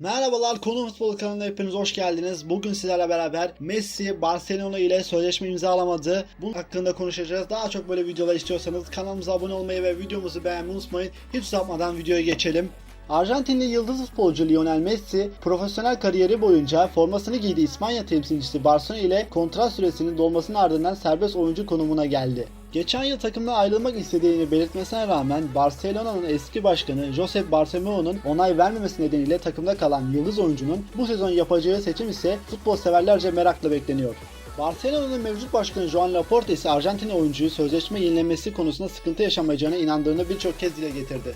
Merhabalar Konu Futbol kanalına hepiniz hoş geldiniz. Bugün sizlerle beraber Messi Barcelona ile sözleşme imzalamadı. Bunun hakkında konuşacağız. Daha çok böyle videolar istiyorsanız kanalımıza abone olmayı ve videomuzu beğenmeyi unutmayın. Hiç uzatmadan videoya geçelim. Arjantinli yıldız futbolcu Lionel Messi, profesyonel kariyeri boyunca formasını giydiği İspanya temsilcisi Barcelona ile kontrat süresinin dolmasının ardından serbest oyuncu konumuna geldi. Geçen yıl takımdan ayrılmak istediğini belirtmesine rağmen Barcelona'nın eski başkanı Josep Bartomeo'nun onay vermemesi nedeniyle takımda kalan yıldız oyuncunun bu sezon yapacağı seçim ise futbol severlerce merakla bekleniyor. Barcelona'nın mevcut başkanı Joan Laporta ise Arjantin oyuncuyu sözleşme yenilemesi konusunda sıkıntı yaşamayacağına inandığını birçok kez dile getirdi.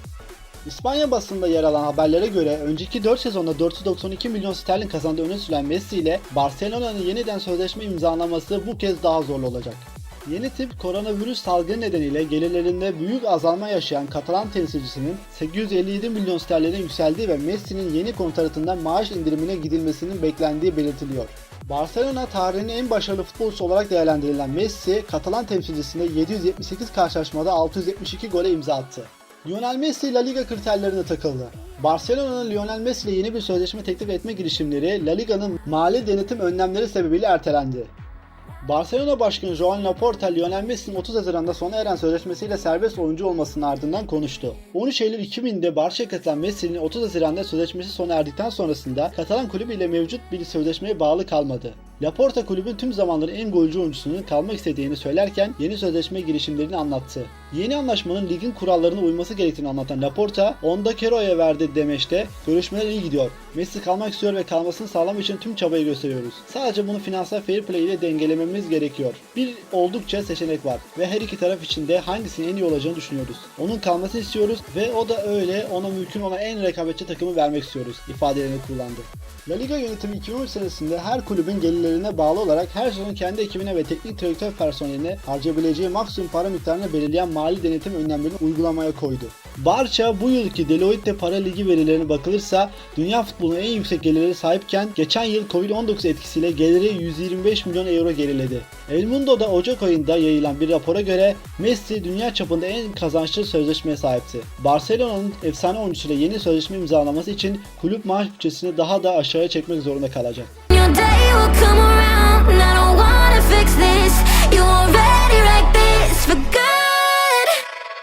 İspanya basında yer alan haberlere göre önceki 4 sezonda 492 milyon sterlin kazandığı öne sürülen Messi ile Barcelona'nın yeniden sözleşme imzalaması bu kez daha zorlu olacak. Yeni tip koronavirüs salgını nedeniyle gelirlerinde büyük azalma yaşayan Katalan temsilcisinin 857 milyon sterline yükseldiği ve Messi'nin yeni kontratından maaş indirimine gidilmesinin beklendiği belirtiliyor. Barcelona tarihinin en başarılı futbolcusu olarak değerlendirilen Messi, Katalan temsilcisinde 778 karşılaşmada 672 gole imza attı. Lionel Messi La Liga kriterlerine takıldı. Barcelona'nın Lionel Messi ile yeni bir sözleşme teklif etme girişimleri La Liga'nın mali denetim önlemleri sebebiyle ertelendi. Barcelona Başkanı Joan Laporta, Lionel Messi'nin 30 Haziran'da sona eren sözleşmesiyle serbest oyuncu olmasının ardından konuştu. 13 Eylül 2000'de Barça'ya katılan Messi'nin 30 Haziran'da sözleşmesi sona erdikten sonrasında Katalan kulübü ile mevcut bir sözleşmeye bağlı kalmadı. Laporta kulübün tüm zamanların en golcü oyuncusunun kalmak istediğini söylerken yeni sözleşme girişimlerini anlattı. Yeni anlaşmanın ligin kurallarına uyması gerektiğini anlatan Laporta, Onda Kero'ya verdi demeçte görüşmeler iyi gidiyor. Messi kalmak istiyor ve kalmasını sağlamak için tüm çabayı gösteriyoruz. Sadece bunu finansal fair play ile dengelememiz gerekiyor. Bir oldukça seçenek var ve her iki taraf için de hangisinin en iyi olacağını düşünüyoruz. Onun kalmasını istiyoruz ve o da öyle ona mümkün olan en rekabetçi takımı vermek istiyoruz ifadelerini kullandı. La Liga yönetimi 2013 senesinde her kulübün gelirlerine bağlı olarak her sezon kendi ekibine ve teknik direktör personeline harcayabileceği maksimum para miktarını belirleyen mali denetim önlemlerini uygulamaya koydu. Barça bu yılki Deloitte Para Ligi verilerine bakılırsa dünya futbolunun en yüksek gelirleri sahipken geçen yıl Covid-19 etkisiyle geliri 125 milyon euro geriledi. El Mundo'da Ocak ayında yayılan bir rapora göre Messi dünya çapında en kazançlı sözleşmeye sahipti. Barcelona'nın efsane oyuncusuyla yeni sözleşme imzalaması için kulüp maaş bütçesini daha da aşağıya çekmek zorunda kalacak. Day will come around,